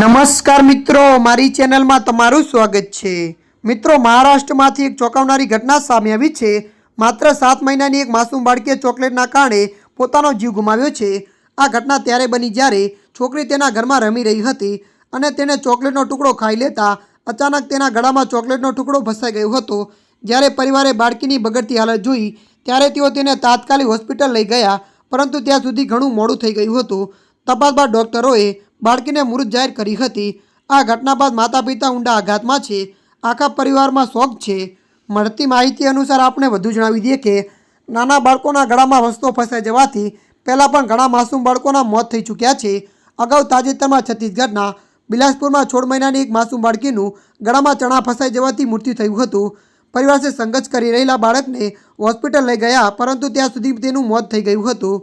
નમસ્કાર મિત્રો, મારી ચેનલમાં તમારું સ્વાગત છે. મિત્રો, મહારાષ્ટ્રમાંથી એક ચોંકાવનારી ઘટના સામે આવી છે. માત્ર સાત મહિનાની એક માસૂમ બાળકીએ ચોકલેટના કારણે પોતાનો જીવ ગુમાવ્યો છે. આ ઘટના ત્યારે બની જ્યારે છોકરી તેના ઘરમાં રમી રહી હતી અને તેણે ચોકલેટનો ટુકડો ખાઈ લેતા અચાનક તેના ગળામાં ચોકલેટનો ટુકડો ફસાઈ ગયો હતો. જ્યારે પરિવારે બાળકીની બગડતી હાલત જોઈ, ત્યારે તેઓ તેને તાત્કાલિક હોસ્પિટલ લઈ ગયા, પરંતુ ત્યાં સુધી ઘણું મોડું થઈ ગયું હતું. તપાસ બાદ ડોક્ટરોએ બાળકીને મૃત જાહેર કરી હતી. આ ઘટના બાદ માતા પિતા ઊંડા આઘાતમાં છે. આખા પરિવારમાં શોક છે. મળતી માહિતી અનુસાર આપણે વધુ જણાવી દઈએ કે, નાના બાળકોના ગળામાં વસ્તુઓ ફસાઈ જવાથી પહેલાં પણ ઘણા માસૂમ બાળકોના મોત થઈ ચૂક્યા છે. અગાઉ તાજેતરમાં છત્તીસગઢના બિલાસપુરમાં છોડ મહિનાની એક માસૂમ બાળકીનું ગળામાં ચણા ફસાઈ જવાથી મૃત્યુ થયું હતું. પરિવાર સંઘર્ષ કરી રહેલા બાળકને હોસ્પિટલ લઈ ગયા, પરંતુ ત્યાં સુધી તેનું મોત થઈ ગયું હતું.